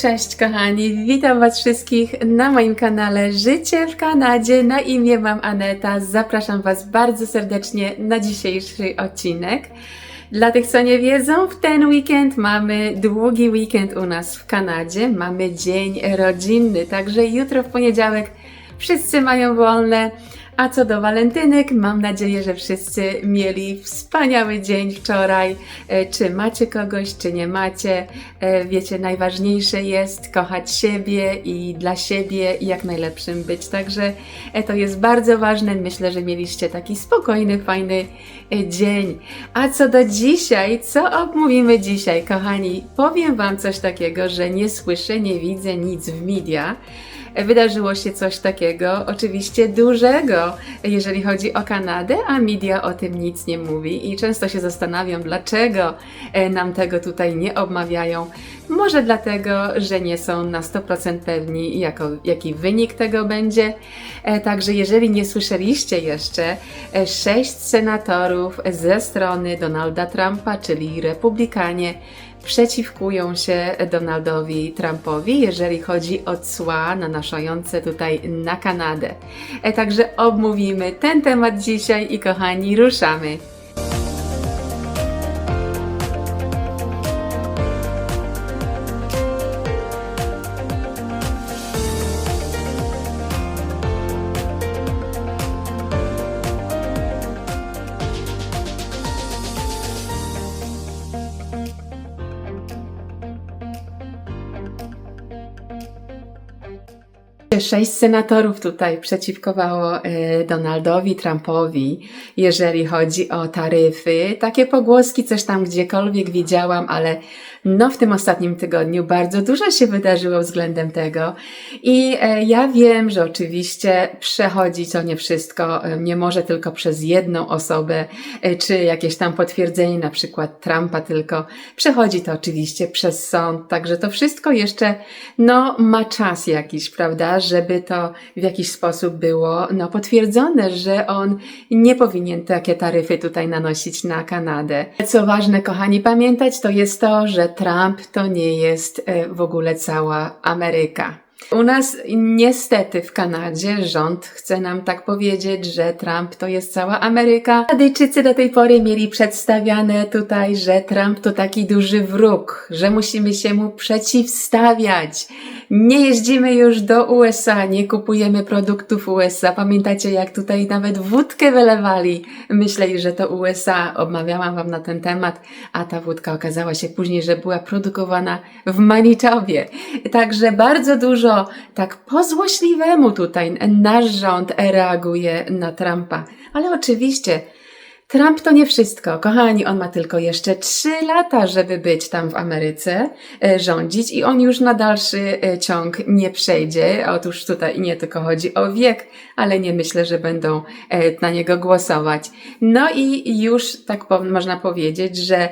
Cześć kochani, witam Was wszystkich na moim kanale Życie w Kanadzie. Na imię mam Aneta. Zapraszam Was bardzo serdecznie na dzisiejszy odcinek. Dla tych, co nie wiedzą, w ten weekend mamy długi weekend u nas w Kanadzie. Mamy dzień rodzinny, także jutro w poniedziałek wszyscy mają wolne. A co do walentynek, mam nadzieję, że wszyscy mieli wspaniały dzień wczoraj. E, Czy macie kogoś, czy nie macie. E, Wiecie, najważniejsze jest kochać siebie i dla siebie i jak najlepszym być. Także e, to jest bardzo ważne. Myślę, że mieliście taki spokojny, fajny dzień. A co do dzisiaj, co omówimy dzisiaj, kochani? Powiem Wam coś takiego, że nie słyszę, nie widzę nic w media. Wydarzyło się coś takiego, oczywiście dużego, jeżeli chodzi o Kanadę, a media o tym nic nie mówi i często się zastanawiam, dlaczego e, nam tego tutaj nie obmawiają. Może dlatego, że nie są na 100% pewni, jako, jaki wynik tego będzie. E, Także jeżeli nie słyszeliście jeszcze, e, sześć senatorów ze strony Donalda Trumpa, czyli Republikanie, przeciwkują się Donaldowi Trumpowi, jeżeli chodzi o cła nanašające tutaj na Kanadę. E, Także obmówimy ten temat dzisiaj i kochani, ruszamy. Sześć senatorów tutaj przeciwkowało e, Donaldowi Trumpowi, jeżeli chodzi o taryfy. Takie pogłoski coś tam gdziekolwiek widziałam, ale no w tym ostatnim tygodniu bardzo dużo się wydarzyło względem tego. I e, ja wiem, że oczywiście przechodzi to nie wszystko, e, nie może tylko przez jedną osobę, e, czy jakieś tam potwierdzenie na przykład Trumpa, tylko przechodzi to oczywiście przez sąd. Także to wszystko jeszcze no ma czas jakiś, prawda, żeby to w jakiś sposób było no, potwierdzone, że on nie powinien takie taryfy tutaj nanosić na Kanadę. Co ważne, kochani, pamiętać to jest to, że Trump to nie jest e, w ogóle cała Ameryka. U nas niestety w Kanadzie rząd chce nam tak powiedzieć, że Trump to jest cała Ameryka. Kanadyjczycy do tej pory mieli przedstawiane tutaj, że Trump to taki duży wróg, że musimy się mu przeciwstawiać. Nie jeździmy już do USA, nie kupujemy produktów USA. Pamiętacie, jak tutaj nawet wódkę wylewali? Myśleli, że to USA. Obmawiałam Wam na ten temat, a ta wódka okazała się później, że była produkowana w Manitowie. Także bardzo dużo tak po złośliwemu tutaj nasz rząd reaguje na Trumpa. Ale oczywiście Trump to nie wszystko. Kochani, on ma tylko jeszcze trzy lata, żeby być tam w Ameryce, e, rządzić i on już na dalszy e, ciąg nie przejdzie. Otóż tutaj nie tylko chodzi o wiek, ale nie myślę, że będą e, na niego głosować. No i już tak można powiedzieć, że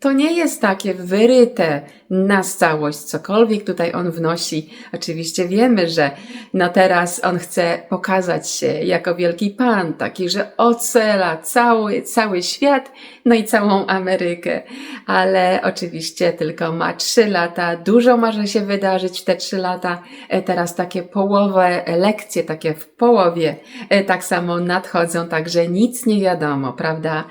to nie jest takie wyryte na całość, cokolwiek tutaj on wnosi. Oczywiście wiemy, że no teraz on chce pokazać się jako wielki pan, taki, że ocela cały, cały świat, no i całą Amerykę. Ale oczywiście tylko ma trzy lata, dużo może się wydarzyć w te trzy lata. E, Teraz takie połowe lekcje, takie w połowie, e, tak samo nadchodzą, także nic nie wiadomo, prawda?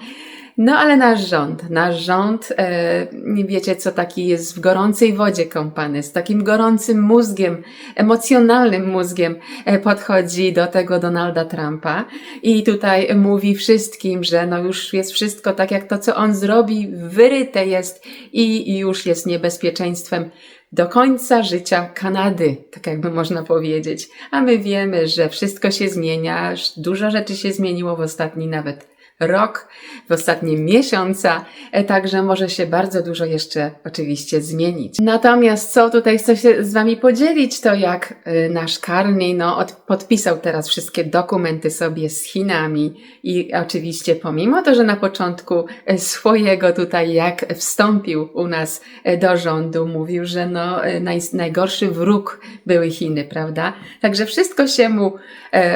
No ale nasz rząd, nasz rząd, e, nie wiecie co taki jest w gorącej wodzie kąpany, z takim gorącym mózgiem, emocjonalnym mózgiem e, podchodzi do tego Donalda Trumpa i tutaj mówi wszystkim, że no już jest wszystko tak jak to co on zrobi, wyryte jest i i już jest niebezpieczeństwem do końca życia Kanady, tak jakby można powiedzieć. A my wiemy, że wszystko się zmienia, dużo rzeczy się zmieniło w ostatni nawet rok, w ostatnie miesiąca, e, także może się bardzo dużo jeszcze oczywiście zmienić. Natomiast co tutaj chcę się z Wami podzielić, to jak e, nasz Carney no, od, podpisał teraz wszystkie dokumenty sobie z Chinami i oczywiście pomimo to, że na początku e, swojego tutaj jak wstąpił u nas do rządu, mówił, że no naj, najgorszy wróg były Chiny, prawda? Także wszystko się mu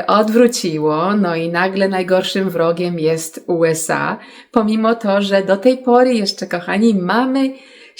odwróciło, no i nagle najgorszym wrogiem jest USA, pomimo to, że do tej pory jeszcze, kochani, mamy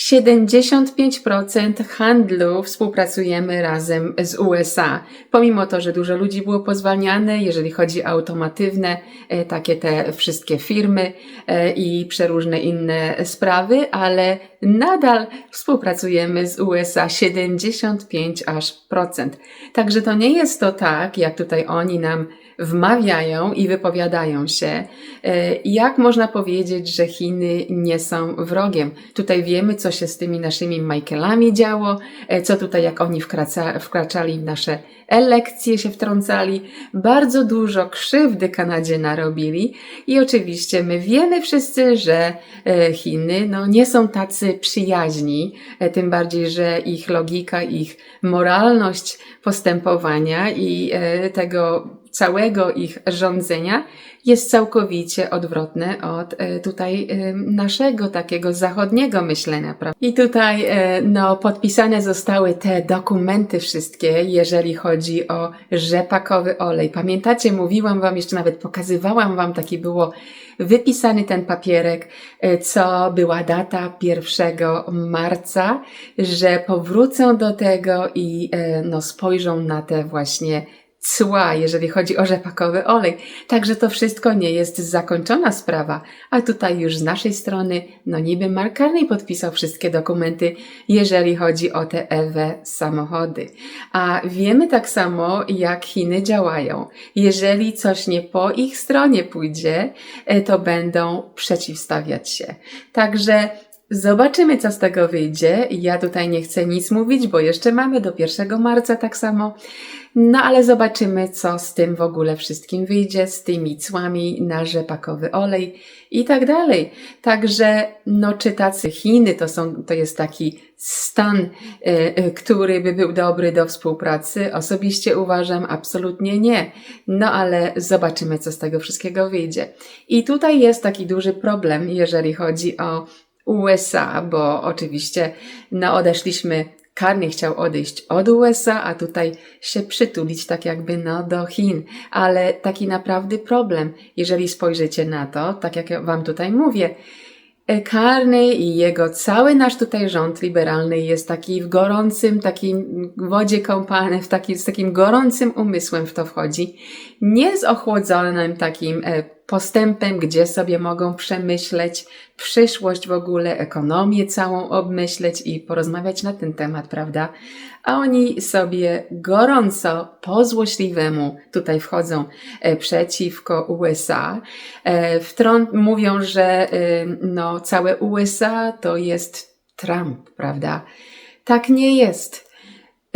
75% handlu współpracujemy razem z USA. Pomimo to, że dużo ludzi było pozwalniane, jeżeli chodzi o automatywne, e, takie te wszystkie firmy e, i przeróżne inne sprawy, ale nadal współpracujemy z USA 75 aż procent. Także to nie jest to tak, jak tutaj oni nam wmawiają i wypowiadają się. E, Jak można powiedzieć, że Chiny nie są wrogiem? Tutaj wiemy, co się z tymi naszymi Michaelami działo, e, co tutaj, jak oni wkraca, wkraczali w nasze elekcje, się wtrącali. Bardzo dużo krzywdy Kanadzie narobili i oczywiście my wiemy wszyscy, że e, Chiny no, nie są tacy przyjaźni, e, tym bardziej, że ich logika, ich moralność postępowania i tego całego ich rządzenia jest całkowicie odwrotne od e, tutaj e, naszego takiego zachodniego myślenia. Prawda? I tutaj e, no, podpisane zostały te dokumenty wszystkie, jeżeli chodzi o rzepakowy olej. Pamiętacie, mówiłam wam, jeszcze nawet pokazywałam wam, taki było wypisany ten papierek, co była data 1 marca, że powrócą do tego i no, spojrzą na te właśnie cła, jeżeli chodzi o rzepakowy olej. Także to wszystko nie jest zakończona sprawa. A tutaj już z naszej strony, no niby Mark Carney podpisał wszystkie dokumenty, jeżeli chodzi o te EW samochody. A wiemy tak samo, jak Chiny działają. Jeżeli coś nie po ich stronie pójdzie, e, to będą przeciwstawiać się. Także Zobaczymy, co z tego wyjdzie. Ja tutaj nie chcę nic mówić, bo jeszcze mamy do 1 marca tak samo. No ale zobaczymy, co z tym w ogóle wszystkim wyjdzie, z tymi cłami na rzepakowy olej i tak dalej. Także, no, czy tacy Chiny to są, to jest taki stan, y, y, który by był dobry do współpracy? Osobiście uważam, absolutnie nie. No ale zobaczymy, co z tego wszystkiego wyjdzie. I tutaj jest taki duży problem, jeżeli chodzi o USA, bo oczywiście no, odeszliśmy, Karny chciał odejść od USA, a tutaj się przytulić tak jakby no, do Chin. Ale taki naprawdę problem, jeżeli spojrzycie na to, tak jak ja Wam tutaj mówię, Karny i jego cały nasz tutaj rząd liberalny jest taki w gorącym, takim wodzie kąpany, w taki, z takim gorącym umysłem w to wchodzi. Nie z ochłodzonym takim e, postępem, gdzie sobie mogą przemyśleć przyszłość w ogóle, ekonomię całą obmyśleć i porozmawiać na ten temat, prawda? A oni sobie gorąco, po złośliwemu tutaj wchodzą e, przeciwko USA. E, wtrąd mówią, że e, no, całe USA to jest Trump, prawda? Tak nie jest.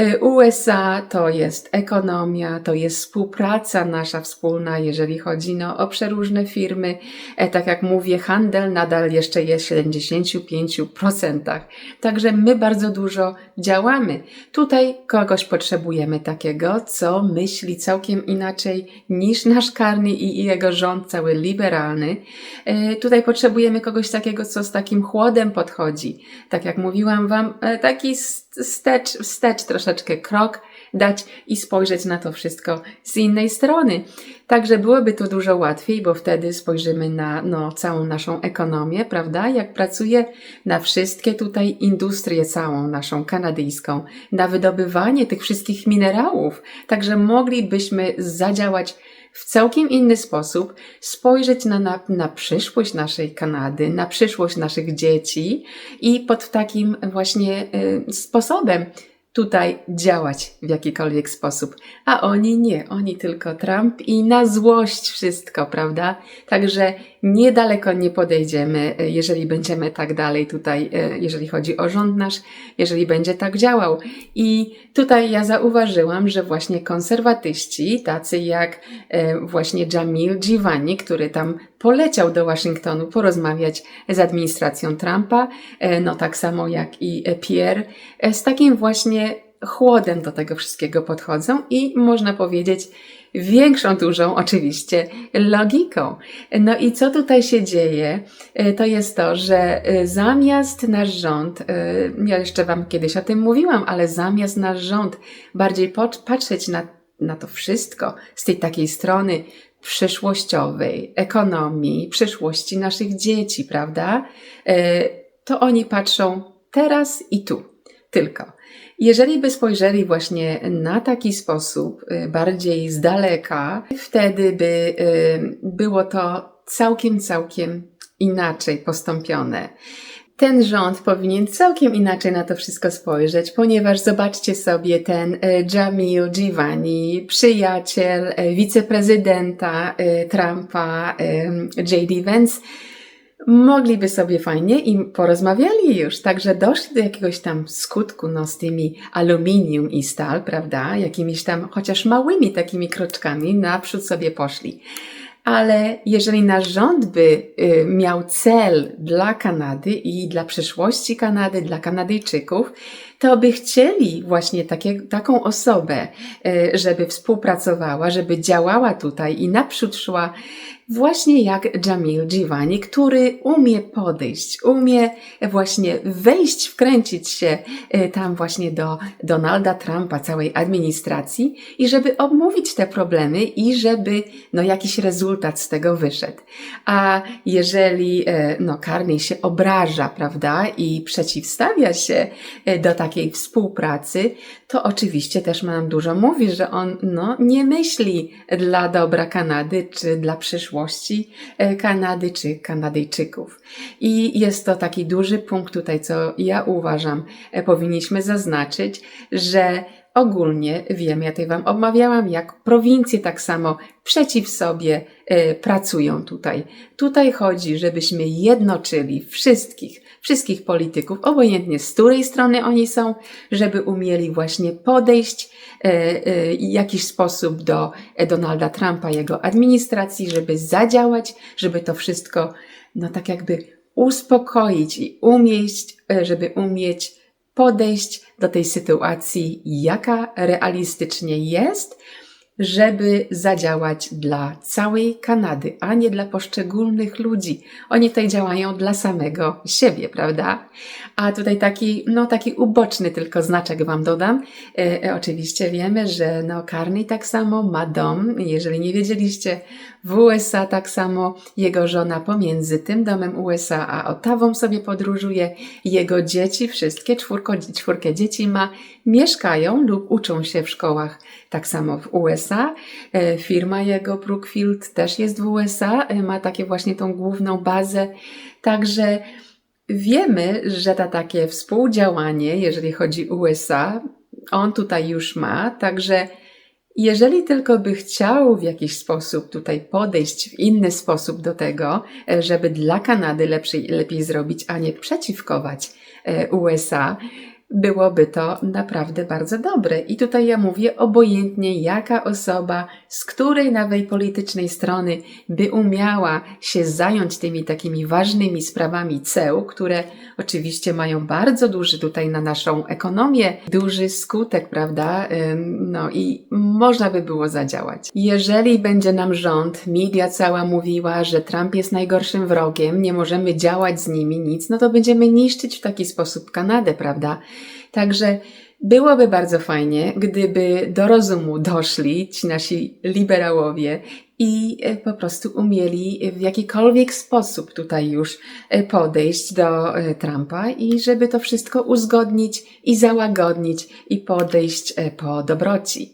Y, USA to jest ekonomia, to jest współpraca nasza wspólna, jeżeli chodzi no, o przeróżne firmy. E, tak jak mówię, handel nadal jeszcze jest w 75%. Także my bardzo dużo działamy. Tutaj kogoś potrzebujemy takiego, co myśli całkiem inaczej niż nasz karny i jego rząd cały liberalny. E, tutaj potrzebujemy kogoś takiego, co z takim chłodem podchodzi. Tak jak mówiłam Wam, e, taki wstecz, wstecz troszeczkę krok dać i spojrzeć na to wszystko z innej strony. Także byłoby to dużo łatwiej, bo wtedy spojrzymy na no, całą naszą ekonomię, prawda? Jak pracuje na wszystkie tutaj industrie całą naszą kanadyjską, na wydobywanie tych wszystkich minerałów. Także moglibyśmy zadziałać w całkiem inny sposób, spojrzeć na, na, na przyszłość naszej Kanady, na przyszłość naszych dzieci i pod takim właśnie y, sposobem tutaj działać w jakikolwiek sposób. A oni nie, oni tylko Trump i na złość wszystko, prawda? Także niedaleko nie podejdziemy, jeżeli będziemy tak dalej tutaj, e, jeżeli chodzi o rząd nasz, jeżeli będzie tak działał. I tutaj ja zauważyłam, że właśnie konserwatyści, tacy jak e, właśnie Jamil Giovanni, który tam poleciał do Waszyngtonu porozmawiać z administracją Trumpa, e, no tak samo jak i Pierre, z takim właśnie chłodem do tego wszystkiego podchodzą i można powiedzieć większą, dużą oczywiście logiką. No i co tutaj się dzieje? E, to jest to, że e, zamiast nasz rząd, e, ja jeszcze Wam kiedyś o tym mówiłam, ale zamiast nasz rząd bardziej patrzeć na, na to wszystko z tej takiej strony przyszłościowej, ekonomii, przyszłości naszych dzieci, prawda? To oni patrzą teraz i tu. Tylko. Jeżeli by spojrzeli właśnie na taki sposób, y, bardziej z daleka, wtedy by y, było to całkiem, całkiem inaczej postąpione. Ten rząd powinien całkiem inaczej na to wszystko spojrzeć, ponieważ zobaczcie sobie ten e, Jamil Giovanni, przyjaciel e, wiceprezydenta e, Trumpa, J.D. Vance, mogliby sobie fajnie i porozmawiali już, także doszli do jakiegoś tam skutku no, z tymi aluminium i stal, prawda, jakimiś tam chociaż małymi takimi kroczkami naprzód sobie poszli. Ale jeżeli nasz rząd by y, miał cel dla Kanady i dla przyszłości Kanady, dla Kanadyjczyków, to by chcieli właśnie takie, taką osobę, y, żeby współpracowała, żeby działała tutaj i naprzód szła właśnie jak Jamil Giovanni, który umie podejść, umie właśnie wejść, wkręcić się y, tam właśnie do Donalda Trumpa, całej administracji i żeby omówić te problemy i żeby no jakiś rezultat z tego wyszedł. A jeżeli y, no Carney się obraża, prawda, i przeciwstawia się do takiej współpracy, to oczywiście też nam dużo mówi, że on no nie myśli dla dobra Kanady czy dla przyszłości e, Kanady czy Kanadyjczyków. I jest to taki duży punkt tutaj, co ja uważam, e, powinniśmy zaznaczyć, że ogólnie wiemy, ja tutaj Wam omawiałam, jak prowincje tak samo przeciw sobie y, pracują tutaj. Tutaj chodzi, żebyśmy jednoczyli wszystkich, wszystkich polityków, obojętnie z której strony oni są, żeby umieli właśnie podejść y, y, jakiś sposób do Donalda Trumpa, jego administracji, żeby zadziałać, żeby to wszystko, no tak jakby uspokoić i umieść, żeby umieć podejść do tej sytuacji, jaka realistycznie jest, żeby zadziałać dla całej Kanady, a nie dla poszczególnych ludzi. Oni tutaj działają dla samego siebie, prawda? A tutaj taki, no taki uboczny tylko znaczek Wam dodam. E, e, oczywiście wiemy, że no Carney tak samo ma dom. Jeżeli nie wiedzieliście, w USA tak samo jego żona pomiędzy tym domem USA a Otawą sobie podróżuje. Jego dzieci, wszystkie czwórko, czwórkę dzieci ma, mieszkają lub uczą się w szkołach tak samo w USA. E, firma jego Brookfield też jest w USA, e, ma takie właśnie tą główną bazę. Także wiemy, że to takie współdziałanie, jeżeli chodzi USA, on tutaj już ma, także jeżeli tylko by chciał w jakiś sposób tutaj podejść w inny sposób do tego, e, żeby dla Kanady lepszej, lepiej zrobić, a nie przeciwkować USA, byłoby to naprawdę bardzo dobre. I tutaj ja mówię obojętnie, jaka osoba, z której nawet politycznej strony by umiała się zająć tymi takimi ważnymi sprawami ceł, które oczywiście mają bardzo duży tutaj na naszą ekonomię, duży skutek, prawda? No i można by było zadziałać. Jeżeli będzie nam rząd, media cała mówiła, że Trump jest najgorszym wrogiem, nie możemy działać z nimi nic, no to będziemy niszczyć w taki sposób Kanadę, prawda? Także byłoby bardzo fajnie, gdyby do rozumu doszli ci nasi liberałowie i e, po prostu umieli w jakikolwiek sposób tutaj już e, podejść do e, Trumpa i żeby to wszystko uzgodnić i załagodnić i podejść po dobroci.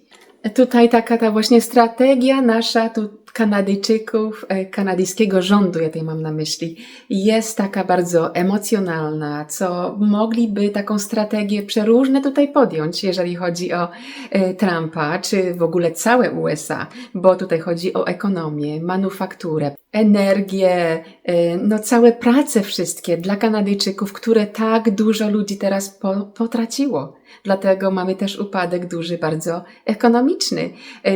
Tutaj taka ta właśnie strategia nasza, tu Kanadyjczyków, e, kanadyjskiego rządu, ja tutaj mam na myśli, jest taka bardzo emocjonalna, co mogliby taką strategię przeróżne tutaj podjąć, jeżeli chodzi o e, Trumpa, czy w ogóle całe USA, bo tutaj chodzi o ekonomię, manufakturę, energię, e, no całe prace wszystkie dla Kanadyjczyków, które tak dużo ludzi teraz po, potraciło. Dlatego mamy też upadek duży, bardzo ekonomiczny.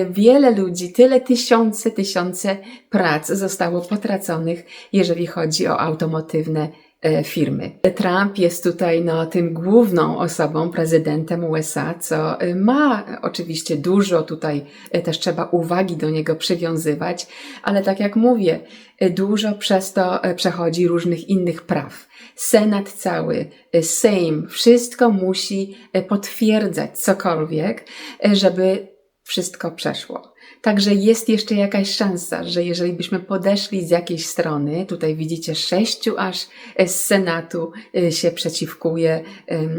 Wiele ludzi, tyle tysiące, tysiące tysiące prac zostało potraconych, jeżeli chodzi o automotywne e, firmy. Trump jest tutaj no, tym główną osobą, prezydentem USA, co e, ma oczywiście dużo tutaj e, też trzeba uwagi do niego przywiązywać, ale tak jak mówię, dużo przez to przechodzi różnych innych praw. Senat cały, Sejm, wszystko musi potwierdzać cokolwiek, żeby wszystko przeszło. Także jest jeszcze jakaś szansa, że jeżeli byśmy podeszli z jakiejś strony, tutaj widzicie sześciu aż e, z Senatu e, się przeciwkuje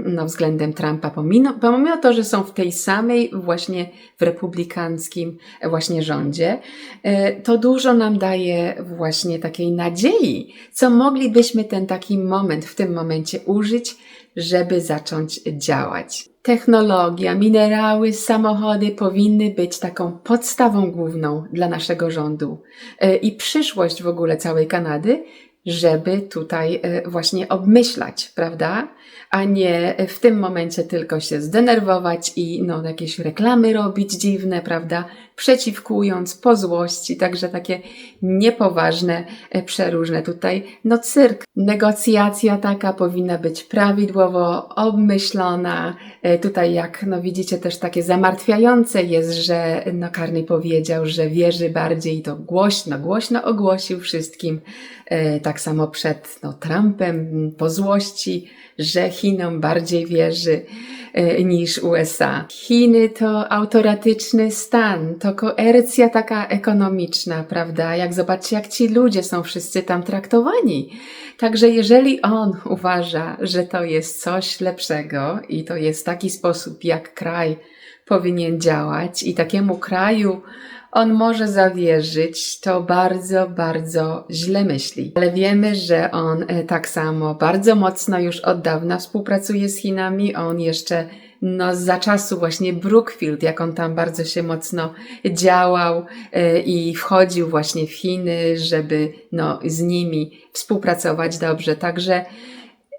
no, względem Trumpa, pomimo, pomimo to, że są w tej samej właśnie w republikańskim e, właśnie rządzie, to dużo nam daje właśnie takiej nadziei, co moglibyśmy ten taki moment w tym momencie użyć, żeby zacząć działać. Technologia, minerały, samochody powinny być taką podstawą główną dla naszego rządu E, i przyszłość w ogóle całej Kanady, żeby tutaj e, właśnie obmyślać, prawda? A nie w tym momencie tylko się zdenerwować i no, jakieś reklamy robić dziwne, prawda? Przeciwkując po złości, także takie niepoważne, e, przeróżne tutaj, no cyrk. Negocjacja taka powinna być prawidłowo obmyślona. E, Tutaj jak no widzicie też takie zamartwiające jest, że no Karny powiedział, że wierzy bardziej i to głośno, głośno ogłosił wszystkim, e, tak samo przed no, Trumpem m, po złości, że Chinom bardziej wierzy niż USA. Chiny to autoratyczny stan, to koercja taka ekonomiczna, prawda? Jak zobaczcie, jak ci ludzie są wszyscy tam traktowani. Także jeżeli on uważa, że to jest coś lepszego i to jest taki sposób, jak kraj powinien działać i takiemu kraju on może zawierzyć, to bardzo, bardzo źle myśli. Ale wiemy, że on e, tak samo bardzo mocno już od dawna współpracuje z Chinami. On jeszcze no, za czasu właśnie Brookfield, jak on tam bardzo się mocno działał e, i wchodził właśnie w Chiny, żeby no, z nimi współpracować dobrze. Także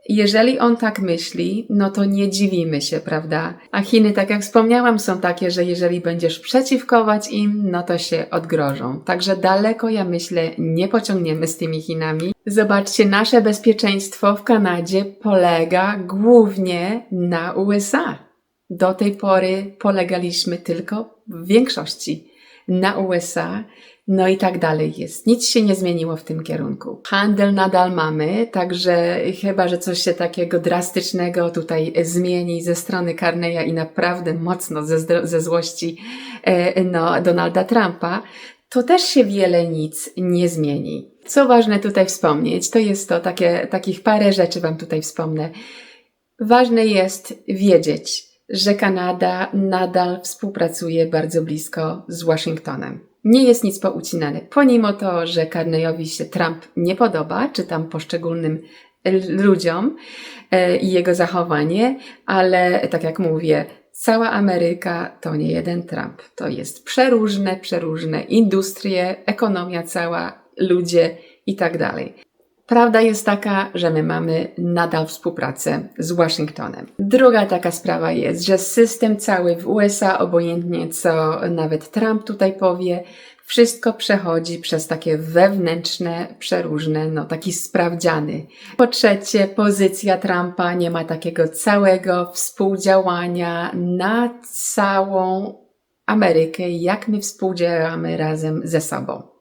jeżeli on tak myśli, no to nie dziwimy się, prawda? A Chiny, tak jak wspomniałam, są takie, że jeżeli będziesz przeciwkować im, no to się odgrożą. Także daleko, ja myślę, nie pociągniemy z tymi Chinami. Zobaczcie, nasze bezpieczeństwo w Kanadzie polega głównie na USA. Do tej pory polegaliśmy tylko w większości na USA, no i tak dalej jest. Nic się nie zmieniło w tym kierunku. Handel nadal mamy, także chyba, że coś się takiego drastycznego tutaj zmieni ze strony Carneya i naprawdę mocno ze, ze złości e, no, Donalda Trumpa, to też się wiele nic nie zmieni. Co ważne tutaj wspomnieć, to jest to takie, takich parę rzeczy Wam tutaj wspomnę. Ważne jest wiedzieć, że Kanada nadal współpracuje bardzo blisko z Waszyngtonem. Nie jest nic poucinane, pomimo to, że Carneyowi się Trump nie podoba, czy tam poszczególnym ludziom e, i jego zachowanie, ale tak jak mówię, cała Ameryka to nie jeden Trump. To jest przeróżne, przeróżne industrie, ekonomia cała, ludzie i tak dalej. Prawda jest taka, że my mamy nadal współpracę z Waszyngtonem. Druga taka sprawa jest, że system cały w USA, obojętnie co nawet Trump tutaj powie, wszystko przechodzi przez takie wewnętrzne, przeróżne, no taki sprawdziany. Po trzecie, pozycja Trumpa nie ma takiego całego współdziałania na całą Amerykę, jak my współdziałamy razem ze sobą.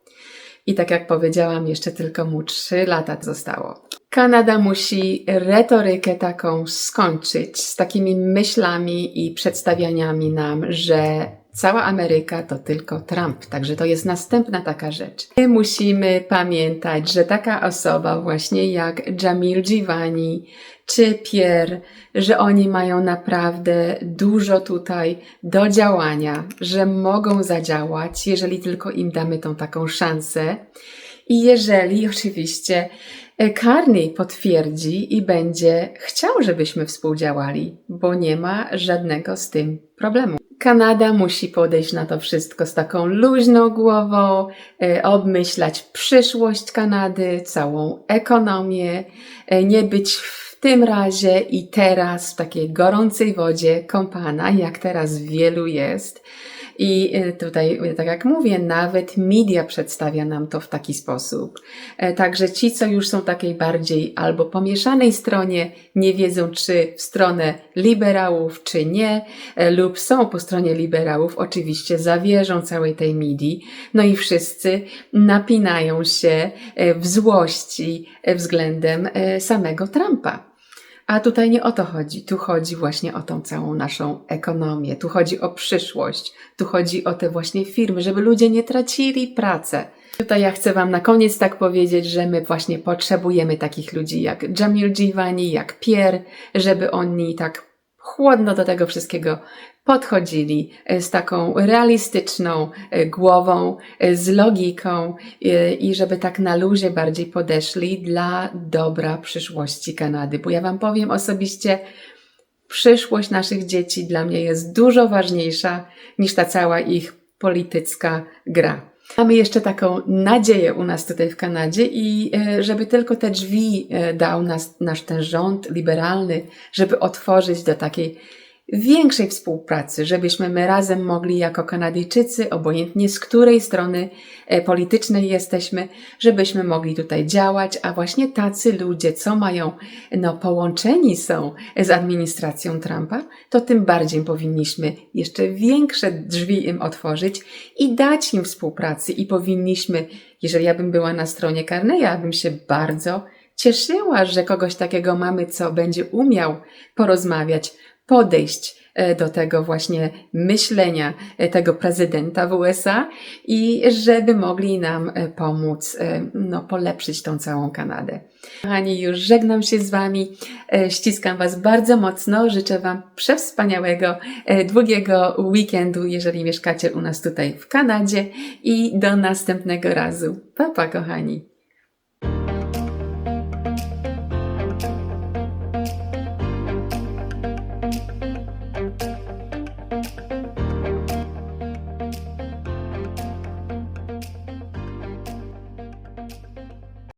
I tak jak powiedziałam, jeszcze tylko mu trzy lata zostało. Kanada musi retorykę taką skończyć z takimi myślami i przedstawianiami nam, że cała Ameryka to tylko Trump. Także to jest następna taka rzecz. My musimy pamiętać, że taka osoba właśnie jak Jamil Giovanni czy Pierre, że oni mają naprawdę dużo tutaj do działania, że mogą zadziałać, jeżeli tylko im damy tą taką szansę. I jeżeli oczywiście e, Carney potwierdzi i będzie chciał, żebyśmy współdziałali, bo nie ma żadnego z tym problemu. Kanada musi podejść na to wszystko z taką luźną głową, e, obmyślać przyszłość Kanady, całą ekonomię, e, nie być w tym razie i teraz w takiej gorącej wodzie kąpana, jak teraz wielu jest. I e, tutaj, e, tak jak mówię, nawet media przedstawia nam to w taki sposób. E, Także ci, co już są takiej bardziej albo pomieszanej stronie, nie wiedzą, czy w stronę liberałów, czy nie, lub są po stronie liberałów, oczywiście zawierzą całej tej midii. No i wszyscy napinają się w złości względem samego Trumpa. A tutaj nie o to chodzi. Tu chodzi właśnie o tą całą naszą ekonomię. Tu chodzi o przyszłość. Tu chodzi o te właśnie firmy, żeby ludzie nie tracili pracy. Tutaj ja chcę Wam na koniec tak powiedzieć, że my właśnie potrzebujemy takich ludzi jak Jamil Giovanni, jak Pierre, żeby oni tak chłodno do tego wszystkiego podchodzili e, z taką realistyczną e, głową, e, z logiką i żeby tak na luzie bardziej podeszli dla dobra przyszłości Kanady. Bo ja Wam powiem osobiście, przyszłość naszych dzieci dla mnie jest dużo ważniejsza niż ta cała ich polityczna gra. Mamy jeszcze taką nadzieję u nas tutaj w Kanadzie i żeby tylko te drzwi dał nas, nasz ten rząd liberalny, żeby otworzyć do takiej większej współpracy, żebyśmy my razem mogli jako Kanadyjczycy, obojętnie z której strony e, politycznej jesteśmy, żebyśmy mogli tutaj działać, a właśnie tacy ludzie, co mają, no połączeni są z administracją Trumpa, to tym bardziej powinniśmy jeszcze większe drzwi im otworzyć i dać im współpracy i powinniśmy, jeżeli ja bym była na stronie Carneya, bym się bardzo cieszyła, że kogoś takiego mamy, co będzie umiał porozmawiać, podejść e, do tego właśnie myślenia e, tego prezydenta w USA i żeby mogli nam e, pomóc no, polepszyć tą całą Kanadę. Kochani, już żegnam się z Wami, ściskam Was bardzo mocno, życzę Wam przewspaniałego, długiego weekendu, jeżeli mieszkacie u nas tutaj w Kanadzie i do następnego razu. Pa, pa, kochani!